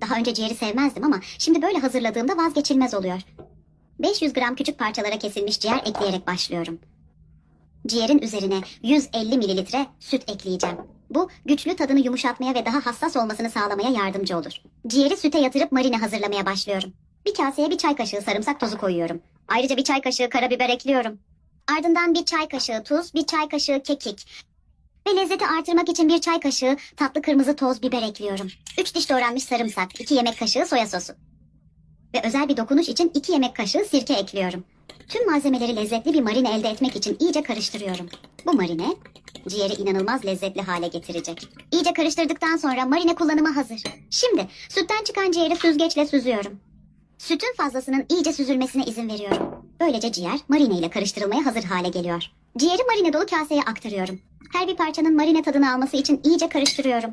Daha önce ciğeri sevmezdim ama şimdi böyle hazırladığımda vazgeçilmez oluyor. 500 gram küçük parçalara kesilmiş ciğer ekleyerek başlıyorum. Ciğerin üzerine 150 mililitre süt ekleyeceğim. Bu güçlü tadını yumuşatmaya ve daha hassas olmasını sağlamaya yardımcı olur. Ciğeri süte yatırıp marine hazırlamaya başlıyorum. Bir kaseye bir çay kaşığı sarımsak tozu koyuyorum. Ayrıca bir çay kaşığı karabiber ekliyorum. Ardından bir çay kaşığı tuz, bir çay kaşığı kekik ve lezzeti artırmak için bir çay kaşığı tatlı kırmızı toz biber ekliyorum. 3 diş doğranmış sarımsak, 2 yemek kaşığı soya sosu. Ve özel bir dokunuş için 2 yemek kaşığı sirke ekliyorum. Tüm malzemeleri lezzetli bir marine elde etmek için iyice karıştırıyorum. Bu marine ciğeri inanılmaz lezzetli hale getirecek. İyice karıştırdıktan sonra marine kullanıma hazır. Şimdi sütten çıkan ciğeri süzgeçle süzüyorum. Sütün fazlasının iyice süzülmesine izin veriyorum. Böylece ciğer marine ile karıştırılmaya hazır hale geliyor. Ciğeri marine dolu kaseye aktarıyorum. Her bir parçanın marine tadını alması için iyice karıştırıyorum.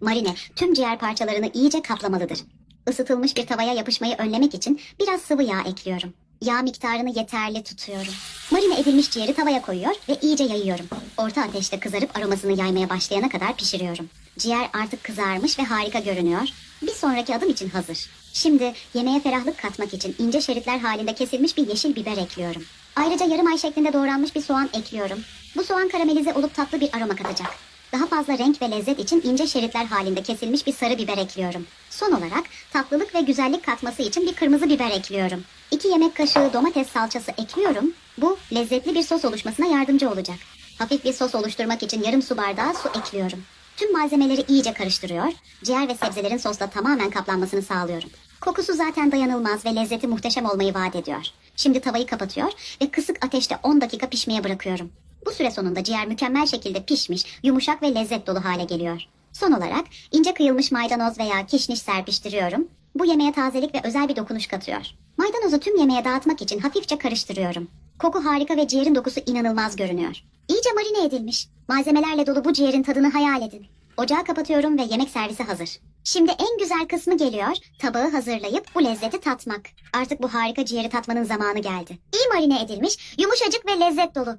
Marine tüm ciğer parçalarını iyice kaplamalıdır. Isıtılmış bir tavaya yapışmayı önlemek için biraz sıvı yağ ekliyorum. Yağ miktarını yeterli tutuyorum. Marine edilmiş ciğeri tavaya koyuyor ve iyice yayıyorum. Orta ateşte kızarıp aromasını yaymaya başlayana kadar pişiriyorum. Ciğer artık kızarmış ve harika görünüyor. Bir sonraki adım için hazır. Şimdi yemeğe ferahlık katmak için ince şeritler halinde kesilmiş bir yeşil biber ekliyorum. Ayrıca yarım ay şeklinde doğranmış bir soğan ekliyorum. Bu soğan karamelize olup tatlı bir aroma katacak. Daha fazla renk ve lezzet için ince şeritler halinde kesilmiş bir sarı biber ekliyorum. Son olarak tatlılık ve güzellik katması için bir kırmızı biber ekliyorum. 2 yemek kaşığı domates salçası ekliyorum. Bu lezzetli bir sos oluşmasına yardımcı olacak. Hafif bir sos oluşturmak için yarım su bardağı su ekliyorum. Tüm malzemeleri iyice karıştırıyor, ciğer ve sebzelerin sosla tamamen kaplanmasını sağlıyorum. Kokusu zaten dayanılmaz ve lezzeti muhteşem olmayı vaat ediyor. Şimdi tavayı kapatıyor ve kısık ateşte 10 dakika pişmeye bırakıyorum. Bu süre sonunda ciğer mükemmel şekilde pişmiş, yumuşak ve lezzet dolu hale geliyor. Son olarak ince kıyılmış maydanoz veya kişniş serpiştiriyorum. Bu yemeğe tazelik ve özel bir dokunuş katıyor. Maydanozu tüm yemeğe dağıtmak için hafifçe karıştırıyorum. Koku harika ve ciğerin dokusu inanılmaz görünüyor. İyice marine edilmiş. Malzemelerle dolu bu ciğerin tadını hayal edin. Ocağı kapatıyorum ve yemek servisi hazır. Şimdi en güzel kısmı geliyor. Tabağı hazırlayıp bu lezzeti tatmak. Artık bu harika ciğeri tatmanın zamanı geldi. İyi marine edilmiş, yumuşacık ve lezzet dolu.